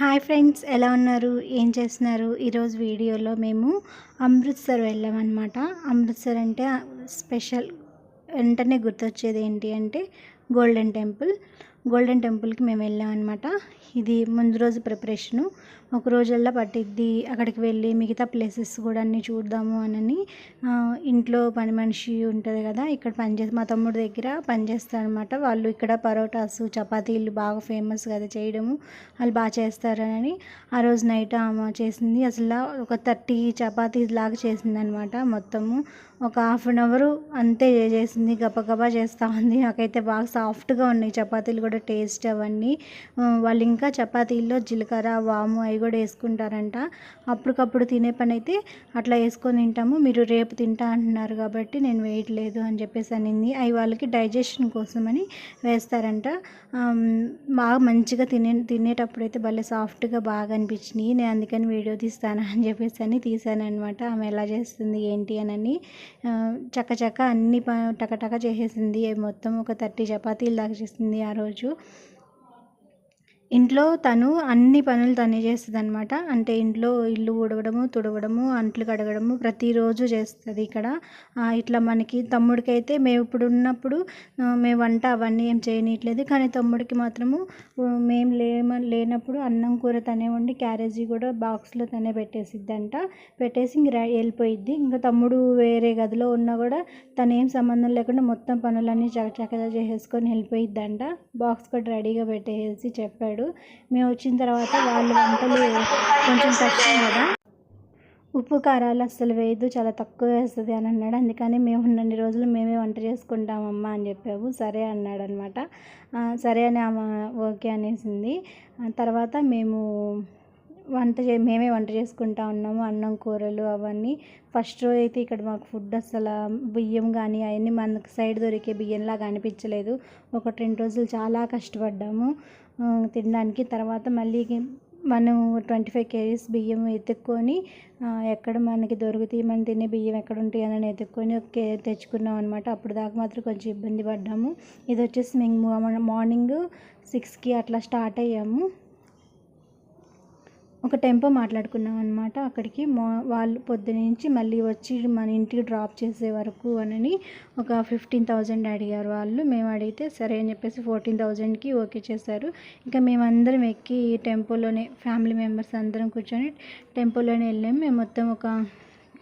Hi friends ఎలా ఉన్నారు? ఏం చేస్తున్నారు? ఈరోజు వీడియోలో మేము అమృత్సర్ వెళ్ళామన్నమాట. అమృత్సర్ అంటే స్పెషల్ వెంటనే గుర్తొచ్చేది ఏంటి అంటే గోల్డెన్ టెంపుల్. గోల్డెన్ టెంపుల్కి మేము వెళ్ళామన్నమాట. ఇది ముందు రోజు ప్రిపరేషను. ఒక రోజల్లా పట్టిద్ది అక్కడికి వెళ్ళి మిగతా ప్లేసెస్ కూడా అన్నీ చూద్దాము అని ఇంట్లో పని మనిషి ఉంటుంది కదా ఇక్కడ పనిచేసి మా తమ్ముడి దగ్గర పనిచేస్తారు అనమాట వాళ్ళు ఇక్కడ పరోటాస్ చపాతీలు బాగా ఫేమస్ కదా చేయడము వాళ్ళు బాగా చేస్తారని ఆ రోజు నైట్ ఆమె చేసింది. అసలు ఒక థర్టీ చపాతీ లాగా చేసింది అనమాట మొత్తము. ఒక హాఫ్ అన్ అవరు అంతే చేసింది గబగబా చేస్తూ ఉంది. నాకైతే బాగా సాఫ్ట్గా ఉన్నాయి చపాతీలు కూడా. టేస్ట్ అవన్నీ వాళ్ళు ఇంకా చపాతీల్లో జీలకర్ర వాము అవి కూడా వేసుకుంటారంట. అప్పటికప్పుడు తినే పని అయితే అట్లా వేసుకొని తింటాము. మీరు రేపు తింటా అంటున్నారు కాబట్టి నేను వేయట్లేదు అని చెప్పేసి అనింది. అవి వాళ్ళకి డైజెషన్ కోసమని వేస్తారంట. బాగా మంచిగా తినే తినేటప్పుడు అయితే భలే సాఫ్ట్గా బాగా అనిపించినాయి. నేను అందుకని వీడియో తీస్తాను అని చెప్పేసి అని తీసాను అనమాట ఆమె ఎలా చేస్తుంది ఏంటి అని చక్క చక్క అన్ని టకటక చేసేసింది. మొత్తం ఒక థర్టీ చపాతీలు దాకా చేసింది ఆ రోజు. vídeo. ఇంట్లో తను అన్ని పనులు తనే చేస్తుంది అనమాట అంటే ఇంట్లో ఇల్లు ఉడవడము తుడవడము అంట్లు కడగడము ప్రతిరోజు చేస్తుంది ఇక్కడ. ఇట్లా మనకి తమ్ముడికి అయితే మేము ఇప్పుడు ఉన్నప్పుడు మేము వంట అవన్నీ ఏం చేయనీయట్లేదు. కానీ తమ్ముడికి మాత్రము మేము లేమ లేనప్పుడు అన్నం కూర తనే వండి క్యారేజీ కూడా బాక్స్లో తనే పెట్టేసిద్ది అంట పెట్టేసి ఇంక వెళ్ళిపోయిద్ది. ఇంకా తమ్ముడు వేరే గదిలో ఉన్నా కూడా తను ఏం సంబంధం లేకుండా మొత్తం పనులన్నీ చకచకగా చేసేసుకొని వెళ్ళిపోయిద్దంట. బాక్స్ కూడా రెడీగా పెట్టేసి చెప్పాడు. మేము వచ్చిన తర్వాత వాళ్ళు వంటలు కొంచెం కష్టం కదా. ఉప్పు కారాలు అస్సలు వేయదు చాలా తక్కువ వేస్తుంది అని అన్నాడు. అందుకని మేము ఉన్నన్ని రోజులు మేమే వంట చేసుకుంటామమ్మా అని చెప్పాము సరే అన్నాడు అనమాట సరే అని ఆమె ఓకే అనేసింది. తర్వాత మేము వంట చే మేమే వంట చేసుకుంటా ఉన్నాము అన్నం కూరలు అవన్నీ. ఫస్ట్ రోజు అయితే ఇక్కడ మాకు ఫుడ్ అసలు బియ్యం కానీ అవన్నీ మనకు సైడ్ దొరికే బియ్యంలాగా అనిపించలేదు. ఒకటి రెండు రోజులు చాలా కష్టపడ్డాము. తినడానికి. తర్వాత మళ్ళీ మనం ట్వంటీ ఫైవ్ కేజీస్ బియ్యం ఎత్తుక్కొని ఎక్కడ మనకి దొరుకుతాయి మనం తినే బియ్యం ఎక్కడ ఉంటాయి అని ఎత్తుక్కొని తెచ్చుకున్నాం అనమాట అప్పుడు దాకా మాత్రం కొంచెం ఇబ్బంది పడ్డాము. ఇది వచ్చేసి మేము మార్నింగ్ సిక్స్కి అట్లా స్టార్ట్ అయ్యాము. ఒక టెంపో మాట్లాడుకున్నాం అనమాట అక్కడికి మా వాళ్ళు పొద్దునుంచి మళ్ళీ వచ్చి మన ఇంటికి డ్రాప్ చేసే వరకు అని ఒక ఫిఫ్టీన్ థౌజండ్ అడిగారు వాళ్ళు. మేము అడిగితే సరే అని చెప్పేసి ఫోర్టీన్ థౌజండ్కి ఓకే చేశారు. ఇంకా మేమందరం ఎక్కి టెంపోలోనే ఫ్యామిలీ మెంబర్స్ అందరం కూర్చొని టెంపోలోనే వెళ్ళాము మేము మొత్తం ఒక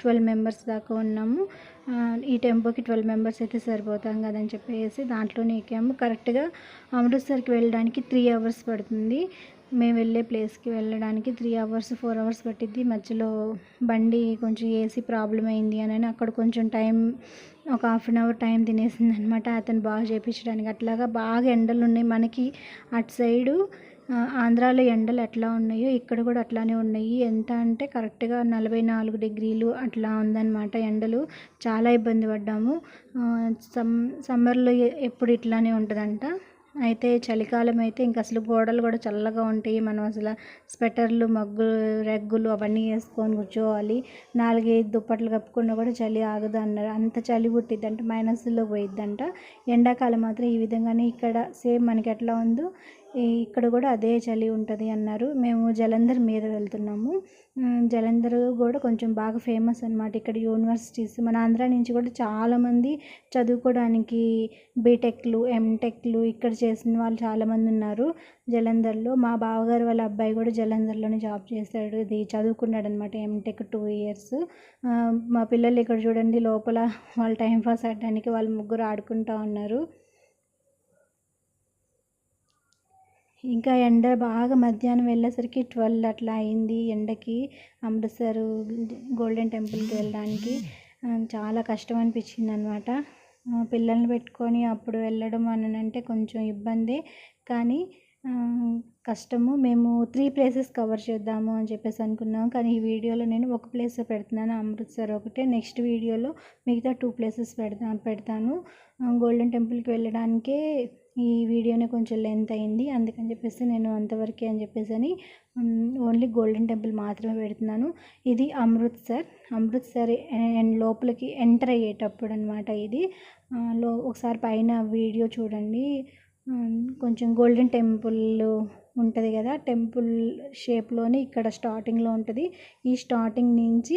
ట్వెల్వ్ మెంబర్స్ దాకా ఉన్నాము. ఈ టెంపోకి ట్వెల్వ్ మెంబర్స్ అయితే సరిపోతాం కదని చెప్పేసి దాంట్లోనే ఎక్కాము. కరెక్ట్గా అమృత్సర్కి వెళ్ళడానికి త్రీ అవర్స్ పడుతుంది. మేము వెళ్ళే ప్లేస్కి వెళ్ళడానికి త్రీ అవర్స్ ఫోర్ అవర్స్ పట్టిద్ది. మధ్యలో బండి కొంచెం ఏసీ ప్రాబ్లం అయింది అని అక్కడ కొంచెం టైం ఒక హాఫ్ అన్ అవర్ టైం తినేసింది అనమాట అతను బాగా చేయించడానికి అట్లాగా బాగా ఎండలు ఉన్నాయి. మనకి అటు సైడు ఆంధ్రాలో ఎండలు ఎట్లా ఉన్నాయో ఇక్కడ కూడా అట్లానే ఉన్నాయి. ఎంత అంటే కరెక్ట్గా నలభై నాలుగు డిగ్రీలు అట్లా ఉందన్నమాట ఎండలు. చాలా ఇబ్బంది పడ్డాము. సమ్ సమ్మర్లో ఎప్పుడు ఇట్లానే ఉంటుందంట. అయితే చలికాలం అయితే ఇంకా అసలు గోడలు కూడా చల్లగా ఉంటాయి. మనం అసలు స్వెటర్లు మగ్గులు రెగ్గులు అవన్నీ వేసుకొని కూర్చోవాలి. నాలుగైదు దుప్పట్లు కప్పుకున్నా కూడా చలి ఆగదు అన్నారు. అంత చలి పుట్టిద్ది అంటే మైనస్లో పోయిద్దంట. ఎండాకాలం మాత్రం ఈ విధంగానే ఇక్కడ సేమ్ మనకి ఎట్లా ఉందో ఇక్కడ కూడా అదే చలి ఉంటుంది అన్నారు. మేము జలంధర్ మీద వెళ్తున్నాము. జలంధర్ కూడా కొంచెం బాగా ఫేమస్ అనమాట ఇక్కడ యూనివర్సిటీస్ మన ఆంధ్ర నుంచి కూడా చాలామంది చదువుకోవడానికి బీటెక్లు ఎంటెక్లు ఇక్కడ చేసిన వాళ్ళు చాలామంది ఉన్నారు జలంధర్లో. మా బావగారు వాళ్ళ అబ్బాయి కూడా జలంధర్లోనే జాబ్ చేశాడు. ఇది చదువుకున్నాడు అనమాట ఎంటెక్ టూ ఇయర్స్ మా పిల్లలు ఇక్కడ చూడండి లోపల వాళ్ళు టైం పాస్ ఆడడానికి వాళ్ళు ముగ్గురు ఆడుకుంటూ ఉన్నారు. ఇంకా ఎండ బాగా మధ్యాహ్నం వెళ్ళేసరికి ట్వెల్వ్ అట్లా అయింది. ఎండకి అమృత్సర్ గోల్డెన్ టెంపుల్కి వెళ్ళడానికి చాలా కష్టం అనిపించింది అనమాట పిల్లల్ని పెట్టుకొని అప్పుడు వెళ్ళడం అని అంటే కొంచెం ఇబ్బంది కానీ కష్టము. మేము త్రీ ప్లేసెస్ కవర్ చేద్దాము అని చెప్పేసి అనుకున్నాం కానీ ఈ వీడియోలో నేను ఒక ప్లేస్ పెడుతున్నాను అమృత్సర్ ఒకటే. నెక్స్ట్ వీడియోలో మిగతా టూ ప్లేసెస్ పెడతా పెడతాను. గోల్డెన్ టెంపుల్కి వెళ్ళడానికే ఈ వీడియోనే కొంచెం లెంత్ అయింది. అందుకని చెప్పేసి నేను అంతవరకే అని చెప్పేసి అని ఓన్లీ గోల్డెన్ టెంపుల్ మాత్రమే పెడుతున్నాను. ఇది అమృత్సర్ అమృత్సర్ లోపలికి ఎంటర్ అయ్యేటప్పుడు అనమాట ఇది. లో ఒకసారి పైన వీడియో చూడండి. కొంచెం గోల్డెన్ టెంపుల్ ఉంటుంది కదా టెంపుల్ షేప్లోనే ఇక్కడ స్టార్టింగ్లో ఉంటుంది. ఈ స్టార్టింగ్ నుంచి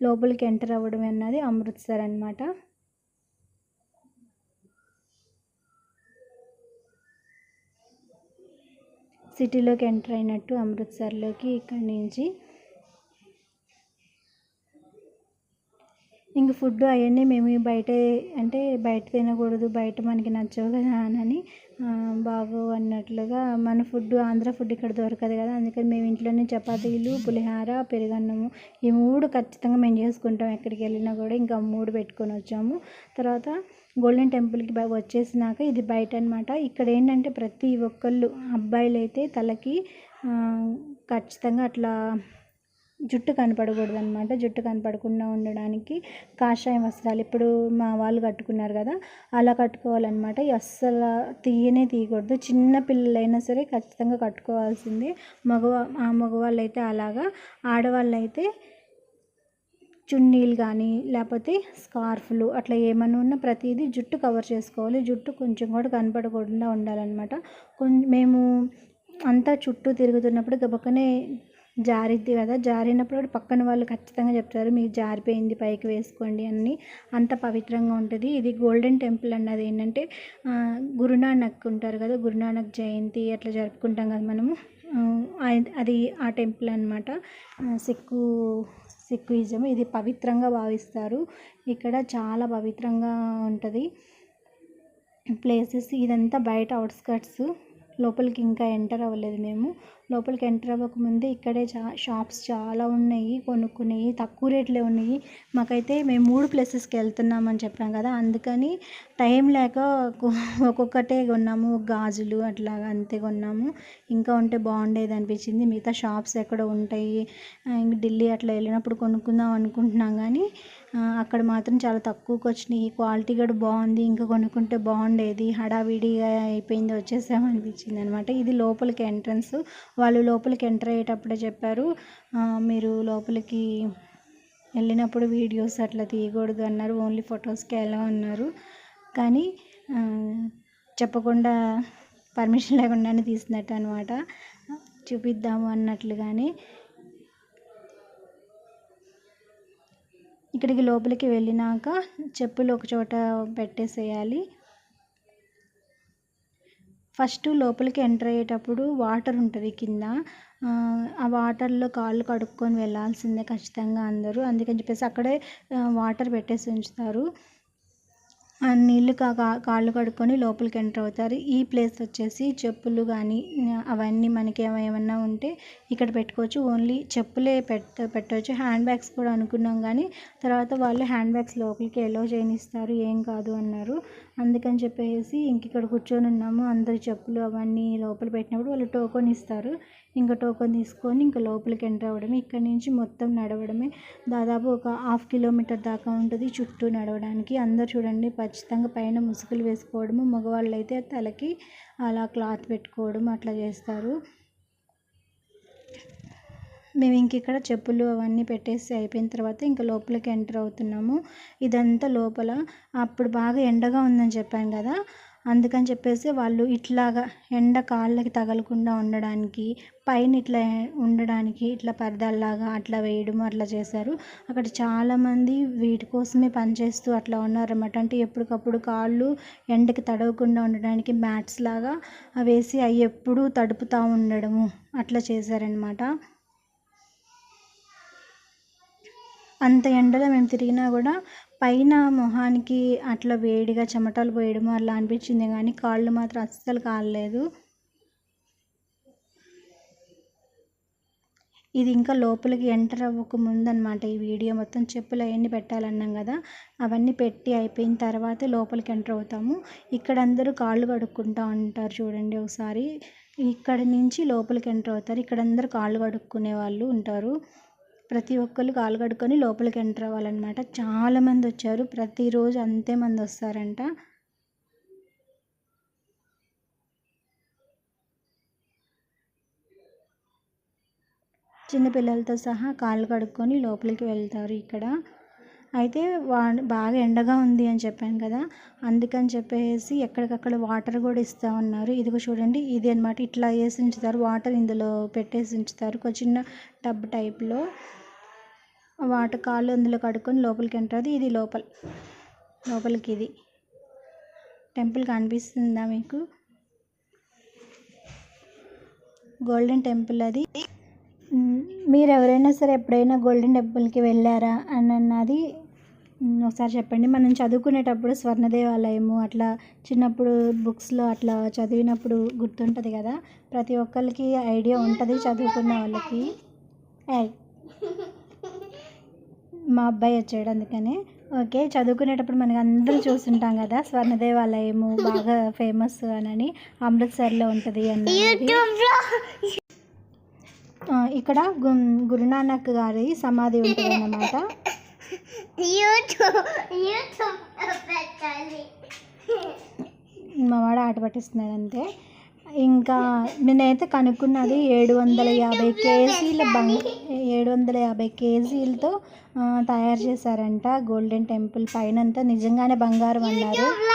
లోపలికి ఎంటర్ అవ్వడం అన్నది అమృత్సర్ అనమాట సిటీలోకి ఎంటర్ అయినట్టు అమృత్సర్లోకి ఇక్కడి నుంచి ఇంక ఫుడ్ అవన్నీ మేము బయట అంటే బయట తినకూడదు బయట మనకి నచ్చవు కదా అని బాబు అన్నట్లుగా మన ఫుడ్ ఆంధ్ర ఫుడ్ ఇక్కడ దొరకదు కదా అందుకని మేము ఇంట్లోనే చపాతీలు పులిహార పెరుగన్నము ఈ మూడు ఖచ్చితంగా మేము చేసుకుంటాం ఎక్కడికి వెళ్ళినా కూడా. ఇంకా మూడు పెట్టుకొని వచ్చాము. తర్వాత గోల్డెన్ టెంపుల్కి వచ్చేసినాక ఇది బయట అనమాట ఇక్కడ ఏంటంటే ప్రతి ఒక్కళ్ళు అబ్బాయిలు అయితే తలకి ఖచ్చితంగా అట్లా జుట్టు కనపడకూడదు అనమాట జుట్టు కనపడకుండా ఉండడానికి కాషాయం వస్త్రాలు. ఇప్పుడు మా వాళ్ళు కట్టుకున్నారు కదా అలా కట్టుకోవాలన్నమాట. అస్సలు తీయనే తీయకూడదు. చిన్న పిల్లలైనా సరే ఖచ్చితంగా కట్టుకోవాల్సిందే. మగవా ఆ మగవాళ్ళు అయితే అలాగా. ఆడవాళ్ళు అయితే చున్నీలు కానీ లేకపోతే స్కార్ఫ్లు అట్లా ఏమైనా ఉన్న ప్రతిదీ జుట్టు కవర్ చేసుకోవాలి. జుట్టు కొంచెం కూడా కనపడకుండా ఉండాలన్నమాట. కొంచెం మేము అంతా చుట్టూ తిరుగుతున్నప్పుడు గబక్కనే జారిద్ది కదా జారినప్పుడు పక్కన వాళ్ళు ఖచ్చితంగా చెప్తారు మీకు జారిపోయింది పైకి వేసుకోండి అని అంత పవిత్రంగా ఉంటుంది. ఇది గోల్డెన్ టెంపుల్ అన్నది ఏంటంటే గురునానక్ ఉంటారు కదా గురునానక్ జయంతి అట్లా జరుపుకుంటాం కదా మనము. అది ఆ టెంపుల్ అనమాట సిక్కు సిక్కుయిజం. ఇది పవిత్రంగా భావిస్తారు. ఇక్కడ చాలా పవిత్రంగా ఉంటుంది. ప్లేసెస్ ఇదంతా బయట అవుట్స్కట్స్ లోపలికి ఇంకా ఎంటర్ అవ్వలేదు మేము. లోపలికి ఎంటర్ అవ్వకముందే ఇక్కడే చా షాప్స్ చాలా ఉన్నాయి కొనుక్కునేవి తక్కువ రేట్లే ఉన్నాయి. మాకైతే మేము మూడు ప్లేసెస్కి వెళ్తున్నామని చెప్పాం కదా అందుకని టైం లేక ఒక్కొక్కటే కొన్నాము. గాజులు అట్లా అంతే కొన్నాము. ఇంకా ఉంటే బాగుండేది అనిపించింది. మిగతా షాప్స్ ఎక్కడ ఉంటాయి. ఢిల్లీ అట్లా వెళ్ళినప్పుడు కొనుక్కుందాం అనుకుంటున్నాం కానీ అక్కడ మాత్రం చాలా తక్కువకి వచ్చినాయి. క్వాలిటీ కూడా బాగుంది. ఇంకా కొనుక్కుంటే బాగుండేది. హడావిడిగా అయిపోయింది వచ్చేసామనిపించింది అనమాట ఇది లోపలికి ఎంట్రన్స్. వాళ్ళు లోపలికి ఎంటర్ అయ్యేటప్పుడే చెప్పారు మీరు లోపలికి వెళ్ళినప్పుడు వీడియోస్ అట్లా తీయకూడదు అన్నారు. ఓన్లీ ఫొటోస్కి ఎలా అన్నారు. కానీ చెప్పకుండా పర్మిషన్ లేకుండానే తీసినట్టు అనమాట చూపిద్దాము అన్నట్లుగానే ఇక్కడికి లోపలికి వెళ్ళినాక చెప్పులు ఒక చోట పెట్టేసేయాలి. ఫస్ట్ లోపలికి ఎంటర్ అయ్యేటప్పుడు వాటర్ ఉంటుంది కింద. ఆ వాటర్లో కాళ్ళు కడుక్కొని వెళ్ళాల్సిందే ఖచ్చితంగా అందరూ. అందుకని చెప్పేసి అక్కడే వాటర్ పెట్టేసి ఉంచుతారు. నీళ్ళు కా కాళ్ళు కడుక్కొని లోపలికి ఎంటర్ అవుతారు. ఈ ప్లేస్ వచ్చేసి చెప్పులు కానీ అవన్నీ మనకి ఏమైనా ఉంటే ఇక్కడ పెట్టుకోవచ్చు. ఓన్లీ చెప్పులే పెట్ట పెట్టవచ్చు హ్యాండ్ బ్యాగ్స్ కూడా అనుకున్నాం కానీ తర్వాత వాళ్ళు హ్యాండ్ బ్యాగ్స్ లోపలికి ఎలో చేయనిస్తారు. ఏం కాదు అన్నారు. అందుకని చెప్పేసి ఇంక ఇక్కడ కూర్చొని ఉన్నాము. అందరి చెప్పులు అవన్నీ లోపల పెట్టినప్పుడు వాళ్ళు టోకెన్ ఇస్తారు. ఇంకా టోకెన్ తీసుకొని ఇంకా లోపలికి ఎంటర్ అవ్వడమే. ఇక్కడ నుంచి మొత్తం నడవడమే. దాదాపు ఒక హాఫ్ కిలోమీటర్ దాకా ఉంటుంది చుట్టూ నడవడానికి. అందరు చూడండి ఖచ్చితంగా పైన ముసుగులు వేసుకోవడము మగవాళ్ళు అయితే తలకి అలా క్లాత్ పెట్టుకోవడం అట్లా చేస్తారు. మేము ఇంక ఇక్కడ చెప్పులు అవన్నీ పెట్టేసి అయిపోయిన తర్వాత ఇంకా లోపలికి ఎంటర్ అవుతున్నాము. ఇదంతా లోపల అప్పుడు బాగా ఎండగా ఉందని చెప్పాను కదా అందుకని చెప్పేసి వాళ్ళు ఇట్లాగా ఎండ కాళ్ళకి తగలకుండా ఉండడానికి పైన ఇట్లా ఉండడానికి ఇట్లా పరదాల్లాగా అట్లా వేయడం అట్లా చేశారు. అక్కడ చాలామంది వీటి కోసమే పనిచేస్తూ అట్లా ఉన్నారన్నమాట. అంటే ఎప్పటికప్పుడు కాళ్ళు ఎండకి తడవకుండా ఉండడానికి మ్యాట్స్ లాగా వేసి అవి ఎప్పుడూ తడుపుతూ ఉండడము అట్లా చేశారనమాట అంత ఎండలో మేము తిరిగినా కూడా పైన మొహానికి అట్లా వేడిగా చెమటలు పోయడం అలా అనిపించింది కానీ కాళ్ళు మాత్రం అస్సలు కాలలేదు. ఇది ఇంకా లోపలికి ఎంటర్ అవ్వక ముందనమాట ఈ వీడియో. మొత్తం చెప్పులు అవన్నీ పెట్టాలన్నాం కదా. అవన్నీ పెట్టి అయిపోయిన తర్వాత లోపలికి ఎంటర్ అవుతాము. ఇక్కడ అందరూ కాళ్ళు కడుక్కుంటూ ఉంటారు చూడండి ఒకసారి. ఇక్కడ నుంచి లోపలికి ఎంటర్ అవుతారు. ఇక్కడ అందరూ కాళ్ళు కడుక్కునే వాళ్ళు ఉంటారు. ప్రతి ఒక్కరు కాలు కడుక్కొని లోపలికి ఎంటర్ అవ్వాలన్నమాట. చాలామంది వచ్చారు. ప్రతిరోజు అంతే మంది వస్తారంట. చిన్నపిల్లలతో సహా కాళ్ళు కడుక్కొని లోపలికి వెళ్తారు ఇక్కడ. అయితే వా బాగా ఎండగా ఉంది అని చెప్పాను కదా. అందుకని చెప్పేసి ఎక్కడికక్కడ వాటర్ కూడా ఇస్తూ ఉన్నారు. ఇదిగో చూడండి ఇది అనమాట ఇట్లా వేసి ఉంచుతారు. వాటర్ ఇందులో పెట్టేసి ఉంచుతారు. ఒక చిన్న టబ్ టైప్లో. వాటర్ కాళ్ళు అందులో కడుక్కొని లోపలికి ఉంటుంది ఇది లోపల. లోపలికి ఇది. టెంపుల్ కనిపిస్తుందా మీకు? గోల్డెన్ టెంపుల్ అది. మీరు ఎవరైనా సరే ఎప్పుడైనా గోల్డెన్ టెంపుల్కి వెళ్ళారా అని అన్నది ఒకసారి చెప్పండి. మనం చదువుకునేటప్పుడు స్వర్ణ దేవాలయము అట్లా చిన్నప్పుడు బుక్స్లో అట్లా చదివినప్పుడు గుర్తుంటుంది కదా. ప్రతి ఒక్కరికి ఐడియా ఉంటుంది చదువుకున్న వాళ్ళకి. ఏయ్ మా అబ్బాయి వచ్చాడు అందుకని. ఓకే చదువుకునేటప్పుడు మనకి అందరూ చూస్తుంటాం కదా స్వర్ణ దేవాలయము బాగా ఫేమస్ అని అమృత్సర్లో ఉంటుంది ఆ, ఇక్కడ గు- గురునానక్ గారి సమాధి ఉంటుంది అన్నమాట మా వాడు ఆట పట్టిస్తున్నాడు అంతే ఇంకా నేనైతే కనుక్కున్నది ఏడు వందల యాభై కేజీల బంగ ఏడు వందల యాభై కేజీలతో తయారు చేశారంట గోల్డెన్ టెంపుల్ పైనంతా. నిజంగానే బంగారం అన్నారు.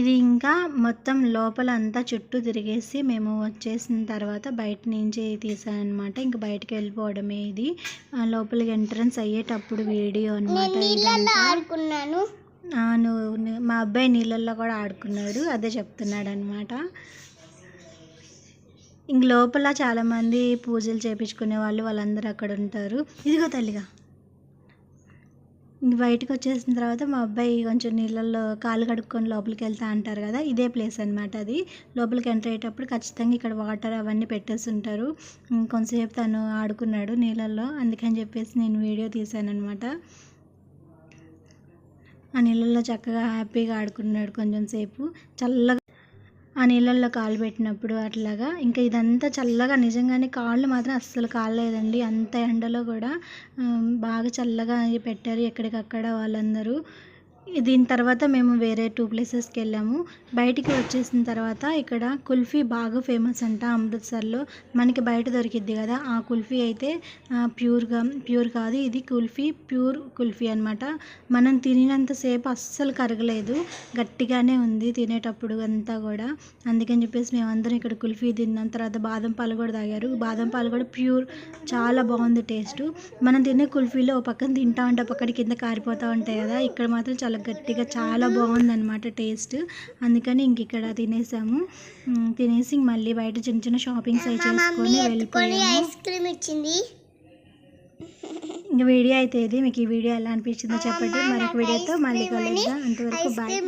ఇది ఇంకా మొత్తం లోపల అంతా చుట్టూ తిరిగేసి మేము వచ్చేసిన తర్వాత బయట నుంచి తీసానమాట ఇంకా బయటకు వెళ్ళిపోవడమే ఇది. లోపలికి ఎంట్రన్స్ అయ్యేటప్పుడు వీడియో అనమాట ఆడుకున్నాను. నువ్వు మా అబ్బాయి నీళ్ళల్లో కూడా ఆడుకున్నాడు. అదే చెప్తున్నాడు అనమాట ఇంక లోపల చాలామంది పూజలు చేపించుకునే వాళ్ళు వాళ్ళందరూ అక్కడ ఉంటారు. ఇదిగో తల్లిగా. బయటకు వచ్చేసిన తర్వాత మా అబ్బాయి కొంచెం నీళ్ళల్లో కాలు కడుక్కొని లోపలికి వెళ్తా అంటారు కదా ఇదే ప్లేస్ అనమాట అది. లోపలికి ఎంటర్ అయ్యేటప్పుడు ఖచ్చితంగా ఇక్కడ వాటర్ అవన్నీ పెట్టేసి ఉంటారు కొంతసేపు తను ఆడుకున్నాడు నీళ్ళల్లో అందుకని చెప్పేసి నేను వీడియో తీశాను అనమాట ఆ నీళ్ళల్లో చక్కగా హ్యాపీగా ఆడుకున్నాడు కొంచెం సేపు. చల్లగా ఆ నీళ్ళల్లో కాలు పెట్టినప్పుడు అట్లాగా. ఇంకా ఇదంతా చల్లగా నిజంగానే కాళ్ళు మాత్రం అస్సలు కాలేదండి అంత ఎండలో కూడా బాగా చల్లగా పెట్టారు ఎక్కడికక్కడ వాళ్ళందరూ. దీని తర్వాత మేము వేరే టూ ప్లేసెస్కి వెళ్ళాము. బయటికి వచ్చేసిన తర్వాత ఇక్కడ కుల్ఫీ బాగా ఫేమస్ అంట అమృత్సర్లో. మనకి బయట దొరికిద్ది కదా ఆ కుల్ఫీ అయితే ప్యూర్గా ప్యూర్ కాదు ఇది కుల్ఫీ ప్యూర్ కుల్ఫీ అనమాట మనం తినినంతసేపు అస్సలు కరగలేదు గట్టిగానే ఉంది తినేటప్పుడు అంతా కూడా. అందుకని చెప్పేసి మేమందరం ఇక్కడ కుల్ఫీ తిన్నాం. తర్వాత బాదం పాలు కూడా తాగారు. బాదం పాలు కూడా ప్యూర్ చాలా బాగుంది టేస్ట్. మనం తినే కుల్ఫీలో ఒక పక్కన తింటా ఉంటే పక్కన కింద కారిపోతూ ఉంటాయి కదా ఇక్కడ మాత్రం చాలా గట్టిగా చాలా బాగుంది అనమాట టేస్ట్. అందుకని ఇంక ఇక్కడ తినేసాము. తినేసి మళ్ళీ బయట చిన్న చిన్న షాపింగ్స్ అవి చేసుకొని వెళ్ళిపోయాము. ఐస్ క్రీమ్ ఇచ్చింది. ఇంక వీడియో అయితే ఇది. మీకు ఈ వీడియో ఎలా అనిపించిందో చెప్పండి. మరొక వీడియోతో మళ్ళీ కలుద్దాం. అంతవరకు బాయ్